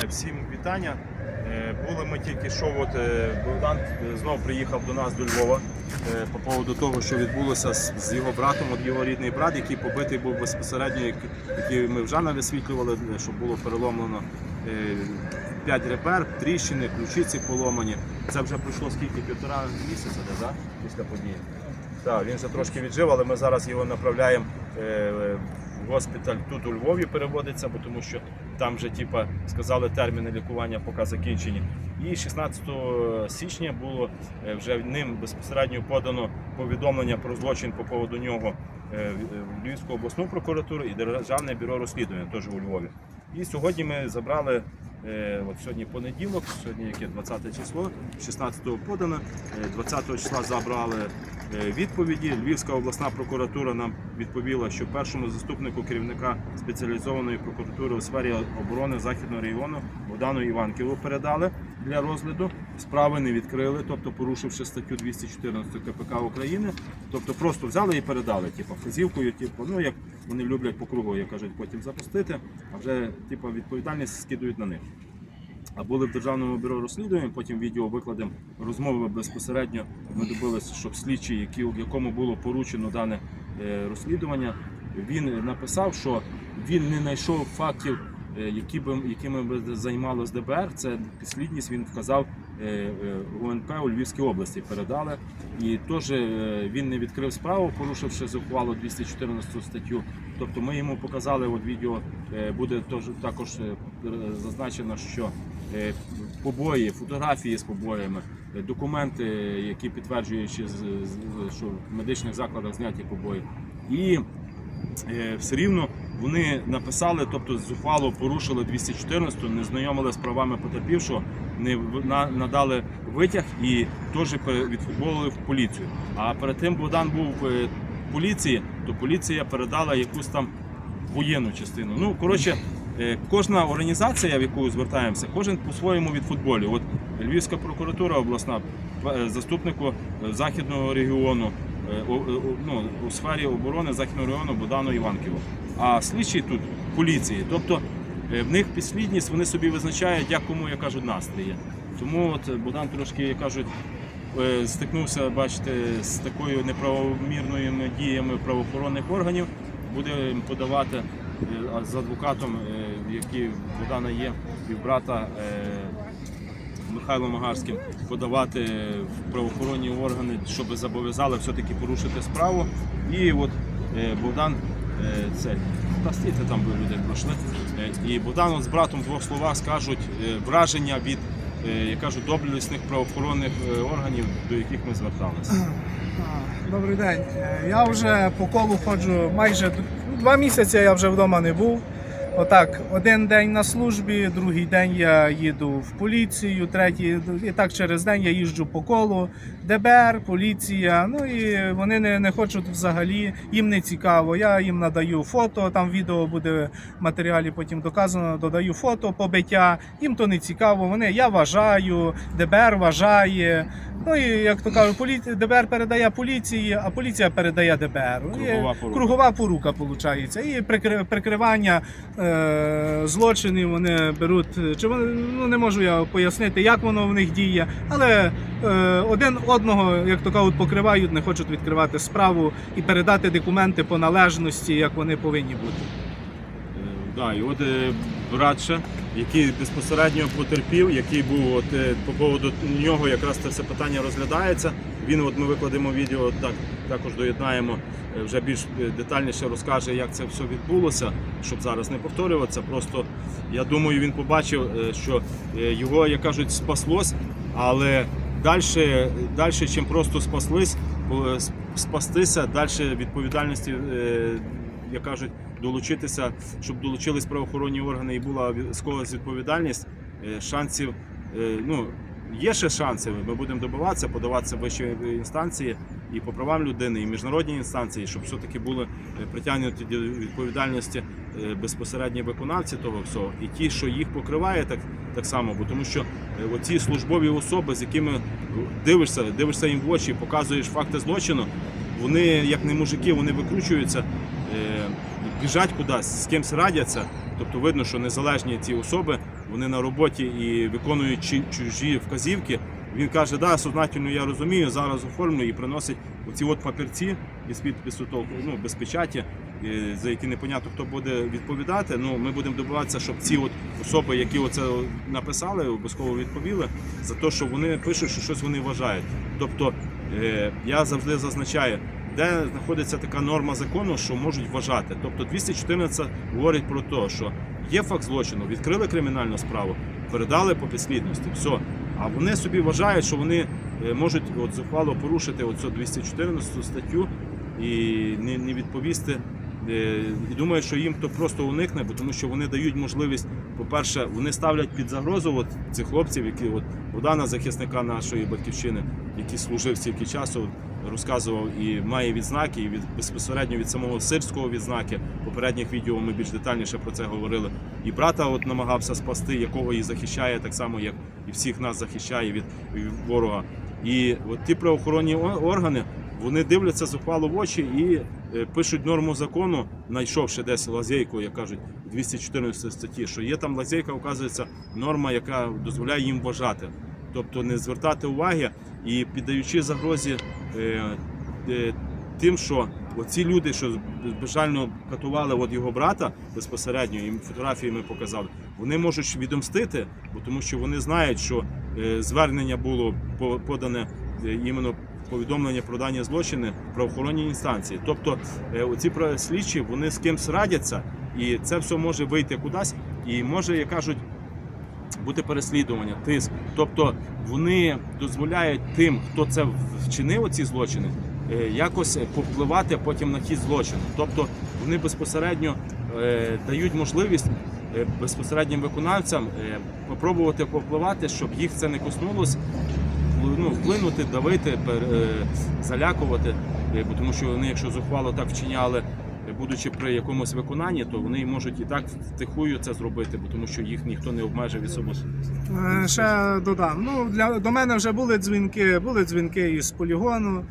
це всім вітання. Е, Були ми тільки що, от е, Богдан е, знов приїхав до нас до Львова по поводу того, що відбулося з, його братом, от його рідний брат, який побитий був безпосередньо, який ми вже висвітлювали, е, що було переломлено е, п'ять ребер, тріщини, ключиці поломані. Це вже пройшло скільки півтора місяця, де, да? після події. Так, він вже трошки віджив, але ми зараз його направляємо в госпіталь тут у Львові переводиться, бо тому що там вже типа, сказали терміни лікування поки закінчені. І 16 січня було е, вже ним безпосередньо подано повідомлення про злочин по поводу нього е, в Львівську обласну прокуратуру і Державне бюро розслідування теж у Львові. І сьогодні ми забрали. е, От сьогодні понеділок, сьогодні яке 20 число, 16-го подано, е, 20 числа забрали е, відповіді. Львівська обласна прокуратура нам відповіла, що першому заступнику керівника спеціалізованої прокуратури у сфері оборони західного регіону Богдану Іванківу передали для розгляду. Справи не відкрили, тобто порушивши статтю 214 КПК України. Тобто просто взяли і передали, типу, вказівкою, типу, ну як вони люблять по кругу, як кажуть, потім запустити, а вже типу, відповідальність скидують на них. А були в державному бюро розслідувань, потім відео викладемо розмови безпосередньо. Ми добилися, щоб слідчий, в якому було поручено дане е, розслідування, він написав, що він не знайшов фактів, е, які би, якими б займалось ДБР. Це підслідність він вказав е, УНП у Львівській області. Передали. І теж він не відкрив справу, порушивши зухвалу 214 статтю. Тобто ми йому показали, от відео буде також зазначено, що побої, фотографії з побоями, е, документи, які підтверджують, що, в медичних закладах зняті побої. І е, все рівно вони написали, тобто зухвало порушили 214, не знайомили з правами потерпівшого, не надали витяг і теж відфутболили в поліцію. А перед тим Богдан був в е, поліції, то поліція передала якусь там воєнну частину. Ну, коротше, е, кожна організація, в яку звертаємося, кожен по-своєму від футболі. От Львівська прокуратура обласна, е, заступнику е, західного регіону, е, ну, у сфері оборони західного регіону Богдану Іванківу. А слідчі тут поліції. Тобто е, в них підслідність, вони собі визначають, як кому, як кажуть, настрій. Тому от е, Богдан трошки, кажуть, е, стикнувся, бачите, з такою неправомірними діями правоохоронних органів. Буде подавати е, з адвокатом, е, який Богдана є, і брата е, Михайлом Магарським, подавати в правоохоронні органи, щоб зобов'язали все-таки порушити справу. І от е, Богдан е, це та стійте там би люди пройшли. Е, І Богдан от з братом двох словах скажуть е, враження від е, як кажуть, доблесних правоохоронних е, органів, до яких ми зверталися. Добрий день. Е, Я вже по колу ходжу майже два місяці я вже вдома не був. Отак, один день на службі, другий день я їду в поліцію, третій і так через день я їжджу по колу. ДБР, поліція. Ну і вони не, не хочуть взагалі, їм не цікаво. Я їм надаю фото, там відео буде в матеріалі потім доказано, додаю фото побиття. Їм то не цікаво. Вони я вважаю, ДБР вважає. Ну і як то кажуть, полі... ДБР передає поліції, а поліція передає ДБР. Кругова порука. кругова порука виходить. І прикри- прикривання е... злочинів вони беруть. Чи вони ну не можу я пояснити, як воно в них діє, але е... один одного, як то кажуть, покривають, не хочуть відкривати справу і передати документи по належності, як вони повинні бути. Так, Да, і от е, братша, який безпосередньо потерпів, який був от, е, по поводу нього якраз це все питання розглядається. Він, от ми викладемо відео, так, також доєднаємо, е, вже більш е, детальніше розкаже, як це все відбулося, щоб зараз не повторюватися. Просто я думаю, він побачив, що його, як кажуть, спаслось, але далі, далі чим просто спаслись, спастися, далі відповідальності. як кажуть, долучитися, щоб долучились правоохоронні органи і була з відповідальність, е, шансів, е, ну, є ще шанси. Ми будемо добиватися, подаватися в вищі інстанції і по правам людини, і міжнародні інстанції, щоб все-таки були е, притягнуті до відповідальності безпосередні виконавці того всього, і ті, що їх покриває, так, так само, бо тому що оці службові особи, з якими дивишся, дивишся їм в очі, показуєш факти злочину, вони, як не мужики, вони викручуються, біжать кудись, з кимось радяться. Тобто видно, що незалежні ці особи вони на роботі і виконують чужі вказівки. Він каже, да, сознательно я розумію, зараз оформлю і приносить оці от папірці із підпису того, ну, без печаті, за які непонятно хто буде відповідати. Ну, ми будемо добиватися, щоб ці от особи, які оце написали, обов'язково відповіли за те, що вони пишуть, що щось вони вважають. Тобто е, я завжди зазначаю, де знаходиться така норма закону, що можуть вважати. Тобто 214 говорить про те, що є факт злочину, відкрили кримінальну справу, передали по підслідності. Все. А вони собі вважають, що вони е, можуть от зухвало порушити оцю 214 статтю і не, не відповісти. Е, І думають, що їм то просто уникне, бо тому що вони дають можливість, по-перше, вони ставлять під загрозу от цих хлопців, які от Богдана, захисника нашої батьківщини, який служив стільки часу, розказував і має відзнаки, і від безпосередньо від самого сирського відзнаки. Попередніх відео ми більш детальніше про це говорили. І брата от намагався спасти, якого і захищає, так само як і всіх нас захищає від ворога. І от ті правоохоронні органи вони дивляться зухвало в очі і е, пишуть норму закону, знайшовши десь лазейку, як кажуть, 214 статті, що є там лазейка, оказується норма, яка дозволяє їм вважати. Тобто не звертати уваги і піддаючи загрозі е, е, тим, що оці люди, що безжально катували от його брата безпосередньо, їм фотографії показали, вони можуть відомстити, бо тому що вони знають, що е, звернення було подане е, іменно повідомлення про дані злочини в правоохоронній інстанції. Тобто е, про- слідчі вони з кимсь радяться, і це все може вийти кудись, і може, як кажуть, бути переслідування, тиск. Тобто вони дозволяють тим, хто це вчинив ці злочини, е, якось повпливати потім на ті злочини. Тобто вони безпосередньо е, дають можливість е, безпосереднім виконавцям е, попробувати повпливати, щоб їх це не коснулось, впли- ну, вплинути, давити, пер- е, залякувати. Е, тому що вони, якщо зухвало так вчиняли, будучи при якомусь виконанні, то вони можуть і так втихую це зробити, бо тому що їх ніхто не обмежив від собою. Е, Ще додам. Ну, для, до мене вже були дзвінки, були дзвінки із полігону,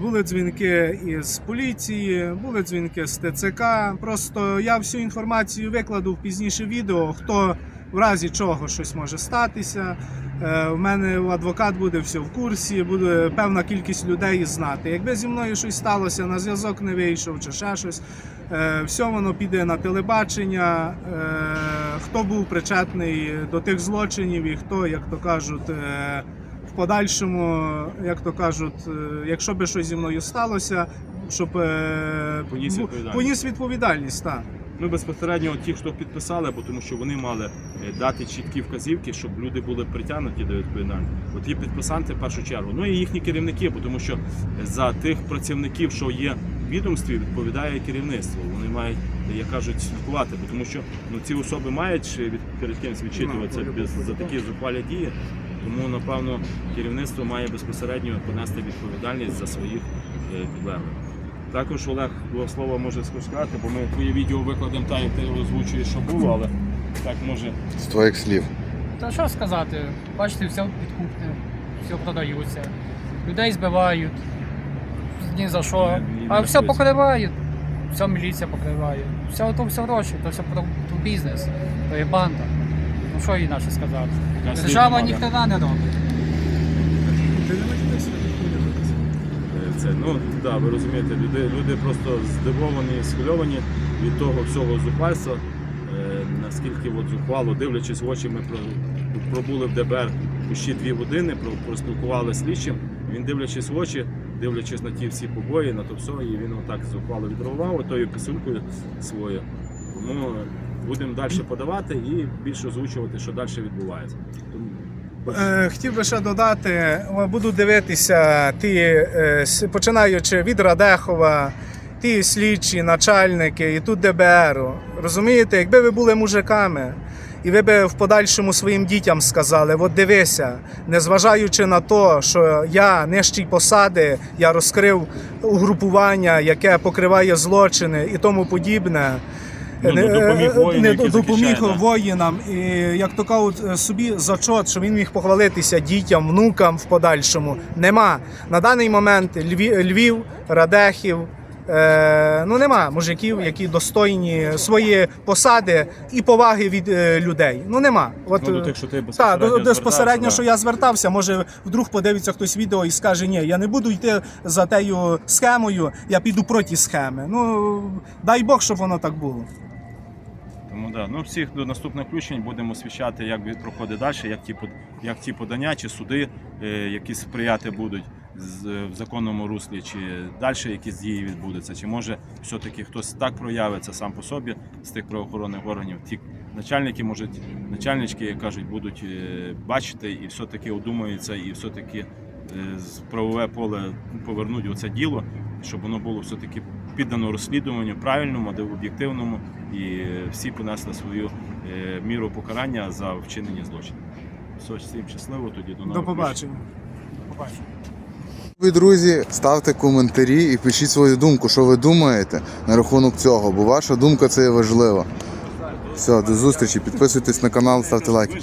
були дзвінки із поліції, були дзвінки з ТЦК. Просто я всю інформацію викладу в пізніше відео, хто в разі чого щось може статися. Е, У мене адвокат буде все в курсі, буде певна кількість людей знати. Якби зі мною щось сталося, на зв'язок не вийшов чи ще щось, е, все воно піде на телебачення. Е, Хто був причетний до тих злочинів і хто, як то кажуть, е, в подальшому, як то кажуть, е, якщо би щось зі мною сталося, щоб е, Поніс відповідальність. поніс відповідальність. Так. Ну, безпосередньо ті, хто підписали, бо тому що вони мали е, дати чіткі вказівки, щоб люди були притягнуті до відповідальності. От є підписанти в першу чергу. Ну і їхні керівники, бо тому що за тих працівників, що є в відомстві, відповідає керівництво. Вони мають, як кажуть, слідкувати, бо тому що ну, ці особи мають від перед кимось відчитуватися Ну, без за такі зухвалі дії. Тому, напевно, керівництво має безпосередньо понести відповідальність за своїх е, підлеглих. Також Олег два слова може сказати, бо ми твоє відео викладемо так, як ти озвучуєш, що було, але так може. З твоїх слів. Та що сказати? Бачите, все підкупне, все продаються. Людей збивають, ні за що. А все покривають. Все міліція покриває. Все то все гроші, то все про то бізнес, то є банда. Ну що інакше сказати? Держава ніхто не робить. Ну, да, ви розумієте, люди, люди просто здивовані, схвильовані від того всього зухвальства. Е, наскільки от зухвало, дивлячись в очі, ми пробули в ДБР ще дві години, про, проспілкувалися з слідчим. Він дивлячись в очі, дивлячись на ті всі побої, на то все, і він отак зухвало відреагував тою писулькою своєю. Тому будемо далі подавати і більше озвучувати, що далі відбувається. Е, Хотів би ще додати, буду дивитися ті, е, починаючи від Радехова, ті слідчі, начальники і тут ДБР. Розумієте, якби ви були мужиками, і ви би в подальшому своїм дітям сказали: от дивися, незважаючи на те, що я нижчій посади, я розкрив угрупування, яке покриває злочини і тому подібне. Ну, Не- допоміг воїну, не який допоміг захищає, да. воїнам, і як то кажуть, е, собі зачот, що він міг похвалитися дітям, внукам в подальшому. Нема. На даний момент Львів, Львів Радехів, Е, ну нема мужиків, які достойні свої посади і поваги від е, людей. Ну нема. От, Ну, до е, тих, що ти так, безпосередньо до- безпосередньо, звертався, що да. я звертався, може вдруг подивиться хтось відео і скаже, ні, я не буду йти за тею схемою, я піду проти схеми. Ну дай Бог, щоб воно так було. Тому да, ну всіх до наступних включень будемо освіщати, як проходить далі, як ті як ті подання чи суди, е, які сприяти будуть в законному руслі, чи далі якісь дії відбудуться, чи може все-таки хтось так проявиться сам по собі з тих правоохоронних органів. Ті начальники, може, начальнички, кажуть, будуть е, бачити і все-таки одумаються, і все-таки е, правове поле повернуть оце діло, щоб воно було все-таки піддано розслідуванню правильному, де об'єктивному, і всі понесли свою е, міру покарання за вчинені злочини. Все, всім щасливо тоді до нових До побачення. До побачення. Ви, друзі, ставте коментарі і пишіть свою думку, що ви думаєте на рахунок цього, бо ваша думка це є важлива. Все, до зустрічі. Підписуйтесь на канал, ставте лайки.